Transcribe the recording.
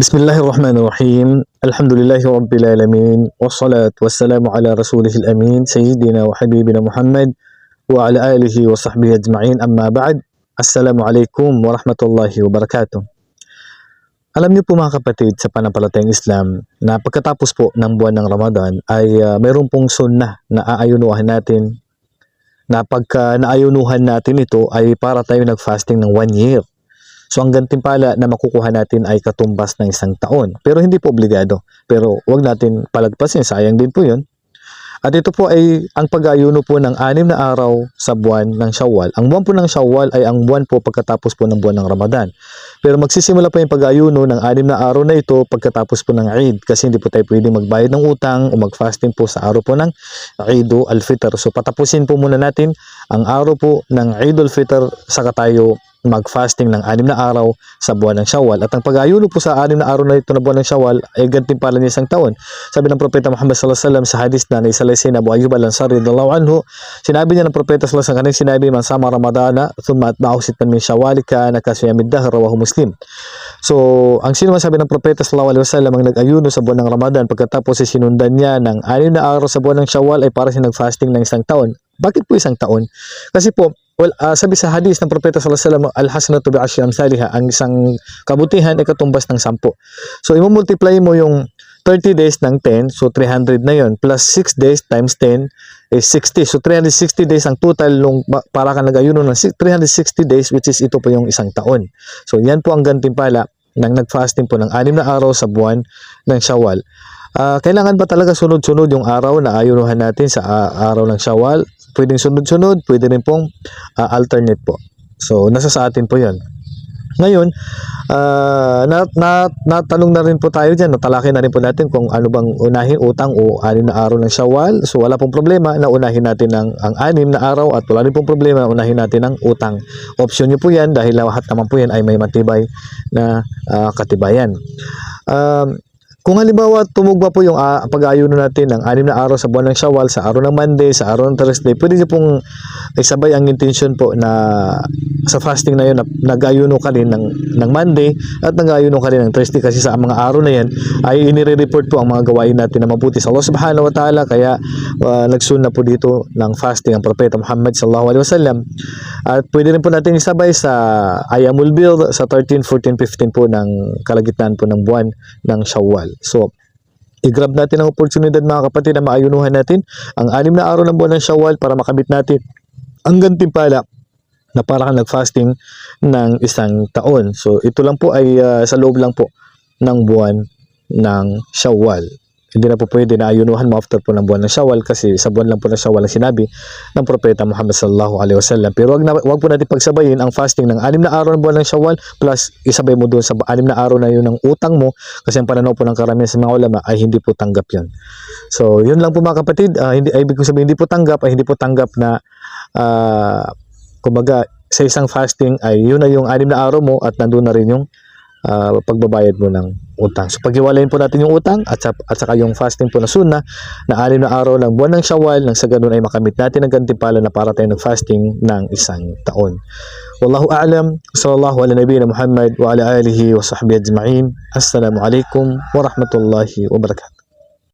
بسم الله الرحمن الرحيم الحمد لله رب العالمين والصلاة والسلام على رسوله الأمين سيدنا وحبيبنا محمد وعلى آله وصحبه أجمعين أما بعد السلام عليكم ورحمة الله وبركاته Alam niyo po mga kapatid sa panampalatayang Islam na pagkatapos po ng buwan ng Ramadan ay uh, mayroon pong sunnah na aayunuhan natin na pagka naayunuhan natin ito ay para tayo nag-fasting ng one year. So ang gantimpala na makukuha natin ay katumbas ng isang taon. Pero hindi po obligado. Pero wag natin palagpasin, sayang din po yun. At ito po ay ang pag-ayuno po ng anim na araw sa buwan ng Shawwal. Ang buwan po ng Shawwal ay ang buwan po pagkatapos po ng buwan ng Ramadan. Pero magsisimula po yung pag-ayuno ng anim na araw na ito pagkatapos po ng Eid kasi hindi po tayo pwedeng magbayad ng utang o mag-fasting po sa araw po ng Eid al-Fitr. So patapusin po muna natin ang araw po ng Eid al-Fitr saka tayo mag-fasting ng anim na araw sa buwan ng Shawwal. At ang pag-ayuno po sa anim na araw na ito na buwan ng Shawwal ay gantimpala niya isang taon. Sabi ng Propeta Muhammad sallallahu alaihi wasallam sa hadis na ni Salasin Abu Ayyub al-Ansari radhiyallahu anhu, sinabi niya ng Propeta sallallahu alaihi wasallam sinabi man sama Ramadana thumma atba'ahu sittan min Shawwal kana kasiyamid dahr rawahu Muslim. So, ang sino man sabi ng Propeta sallallahu alaihi wasallam ang nag-ayuno sa buwan ng Ramadan pagkatapos ay sinundan niya ng anim na araw sa buwan ng Shawwal ay para siya nag-fasting ng isang taon. Bakit po isang taon? Kasi po, well, uh, sabi sa hadis ng Propeta sallallahu alaihi wasallam, al-hasanatu bi ashri amsalha, ang isang kabutihan ay katumbas ng 10. So, i-multiply mo yung 30 days ng 10, so 300 na yon plus 6 days times 10 is 60. So 360 days ang total nung para ka nag-ayuno ng 360 days which is ito po yung isang taon. So yan po ang gantimpala ng nag-fasting po ng anim na araw sa buwan ng Shawwal. Uh, kailangan ba talaga sunod-sunod yung araw na ayunuhan natin sa uh, araw ng Shawwal? Pwedeng sunod-sunod, pwede rin pong uh, alternate po. So, nasa sa atin po yan. Ngayon, uh, na, na, natanong na rin po tayo dyan, natalaki na rin po natin kung ano bang unahin utang o anim na araw ng Shawwal. So, wala pong problema na unahin natin ang, ang anim na araw at wala rin pong problema na unahin natin ang utang. Option nyo po yan dahil lahat naman po yan ay may matibay na uh, katibayan. Um, kung halimbawa tumugma po yung uh, pag-ayuno natin ng anim na araw sa buwan ng Shawwal, sa araw ng Monday, sa araw ng Thursday, pwede niyo pong isabay ang intention po na sa fasting na yun, na, nag-ayuno ka rin ng, ng Monday at nag-ayuno ka rin ng Thursday kasi sa mga araw na yan ay inire-report po ang mga gawain natin na mabuti sa Allah subhanahu wa ta'ala kaya uh, nagsunna po dito ng fasting ang Propeta Muhammad sallallahu alaihi wasallam at pwede rin po natin isabay sa Ayamul Bil sa 13, 14, 15 po ng kalagitnaan po ng buwan ng Shawwal. So, i-grab natin ang oportunidad mga kapatid na maayunuhan natin ang anim na araw ng buwan ng Shawwal para makamit natin ang gantimpala na para kang nag-fasting ng isang taon. So, ito lang po ay uh, sa loob lang po ng buwan ng Shawwal. Hindi na po pwede na ayunuhan mo after po ng buwan ng Shawwal kasi sa buwan lang po ng Shawwal ang sinabi ng Propeta Muhammad sallallahu alaihi wasallam. Pero wag, na, wag po natin pagsabayin ang fasting ng anim na araw ng buwan ng Shawwal plus isabay mo doon sa anim na araw na yun ng utang mo kasi ang pananaw po ng karamihan sa mga ulama ay hindi po tanggap yun. So, yun lang po mga kapatid. Uh, hindi, ay, ibig ko sabihin, hindi po tanggap ay hindi po tanggap na uh, kumbaga sa isang fasting ay yun na yung anim na araw mo at nandun na rin yung uh, pagbabayad mo ng utang. So paghiwalayin po natin yung utang at, at saka yung fasting po na sunna na anim na araw ng buwan ng Shawwal nang sa ganun ay makamit natin ang gantimpala na para tayo nag-fasting ng isang taon. Wallahu a'lam. Sallallahu ala nabiyina Muhammad wa ala alihi wa sahbihi ajma'in. Assalamu alaikum wa rahmatullahi wa barakatuh.